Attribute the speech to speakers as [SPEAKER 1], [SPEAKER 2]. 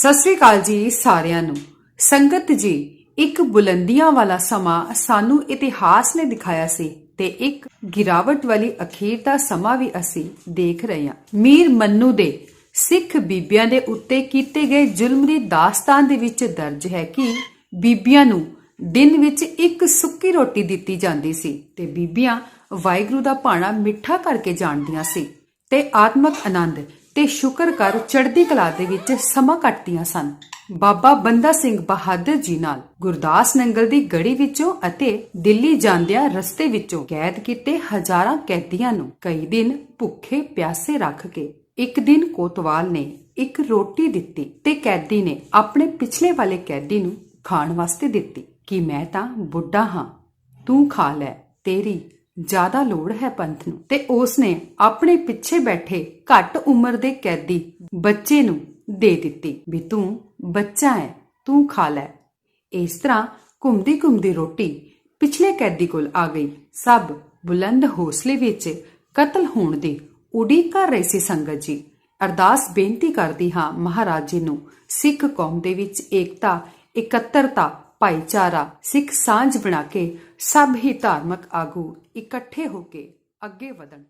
[SPEAKER 1] ਸਤਿ ਸ੍ਰੀ ਅਕਾਲ ਜੀ ਸਾਰਿਆਂ ਨੂੰ। ਸੰਗਤ ਜੀ, ਇੱਕ ਬੁਲੰਦੀਆਂ ਵਾਲਾ ਸਮਾਂ ਸਾਨੂੰ ਇਤਿਹਾਸ ਨੇ ਦਿਖਾਇਆ ਸੀ ਤੇ ਇੱਕ ਗਿਰਾਵਟ ਵਾਲੀ ਅਖੀਰ ਦਾ ਸਮਾਂ ਵੀ ਅਸੀਂ ਦੇਖ ਰਹੇ ਹਾਂ। ਮੀਰ ਮੰਨੂ ਦੇ ਸਿੱਖ ਬੀਬੀਆਂ ਦੇ ਉੱਤੇ ਕੀਤੇ ਗਏ ਜ਼ੁਲਮ ਦੀ ਦਾਸਤਾਨ ਦੇ ਵਿੱਚ ਦਰਜ ਹੈ ਕਿ ਬੀਬੀਆਂ ਨੂੰ ਦਿਨ ਵਿੱਚ ਇੱਕ ਸੁੱਕੀ ਰੋਟੀ ਦਿੱਤੀ ਜਾਂਦੀ ਸੀ ਤੇ ਬੀਬੀਆਂ ਵਾਹਿਗੁਰੂ ਦਾ ਭਾਣਾ ਮਿੱਠਾ ਕਰਕੇ ਜਾਣਦੀਆਂ ਸੀ ਤੇ ਆਤਮਕ ਆਨੰਦ ਤੇ ਸ਼ੁਕਰ ਕਰ ਚੜ੍ਹਦੀ ਕਲਾ ਦੇ ਵਿੱਚ ਸਮਾਂ ਕੱਟਦੀਆਂ ਸਨ। ਬਾਬਾ ਬੰਦਾ ਸਿੰਘ ਬਹਾਦਰ ਜੀ ਨਾਲ ਗੁਰਦਾਸ ਨੰਗਲ ਦੀ ਗੜੀ ਵਿੱਚੋਂ ਅਤੇ ਦਿੱਲੀ ਜਾਂਦਿਆਂ ਰਸਤੇ ਵਿੱਚੋਂ ਕੈਦ ਕੀਤੇ ਹਜ਼ਾਰਾਂ ਕੈਦੀਆਂ ਨੂੰ ਕਈ ਦਿਨ ਭੁੱਖੇ ਪਿਆਸੇ ਰੱਖ ਕੇ ਇੱਕ ਦਿਨ ਕੋਤਵਾਲ ਨੇ ਇੱਕ ਰੋਟੀ ਦਿੱਤੀ ਤੇ ਕੈਦੀ ਨੇ ਆਪਣੇ ਪਿਛਲੇ ਵਾਲੇ ਕੈਦੀ ਨੂੰ ਖਾਣ ਵਾਸਤੇ ਦਿੱਤੀ। ਕਿ ਮੈਂ ਤਾਂ ਬੁੱਢਾ ਹਾਂ? ਤੂੰ ਖਾ ਲੈ, ਤੇਰੀ ਜ਼ਿਆਦਾ ਲੋੜ ਹੈ ਪੰਥ ਨੂੰ। ਤੇ ਉਸ ਨੇ ਆਪਣੇ ਪਿੱਛੇ ਬੈਠੇ ਘੱਟ ਉਮਰ ਦੇ ਕੈਦੀ ਬੱਚੇ ਨੂੰ ਦੇ ਦਿੱਤੀ ਵੀ ਤੂੰ ਬੱਚਾ ਹੈ, ਤੂੰ ਖਾ ਲੈ। ਇਸ ਤਰ੍ਹਾਂ ਘੁੰਮਦੀ ਘੁੰਮਦੀ ਰੋਟੀ ਪਿਛਲੇ ਕੈਦੀ ਕੋਲ ਆ ਗਈ। ਸਭ ਬੁਲੰਦ ਹੌਸਲੇ ਵਿੱਚ ਕਤਲ ਹੋਣ ਦੀ ਉਡੀਕ ਕਰ ਰਹੀ ਸੀ ਸੰਗਤ ਜੀ। ਅਰਦਾਸ ਬੇਨਤੀ ਕਰਦੀ ਹਾਂ ਮਹਾਰਾਜ ਜੀ ਨੂੰ, ਸਿੱਖ ਕੌਮ ਦੇ ਵਿੱਚ ਏਕਤਾ, ਇਕੱਤਰਤਾ ਭਾਈਚਾਰਾ ਸਿੱਖ ਸਾਂਝ ਬਣਾ ਕੇ ਸਭ ਹੀ ਧਾਰਮਿਕ ਆਗੂ ਇਕੱਠੇ ਹੋ ਕੇ ਅੱਗੇ ਵਧਣ।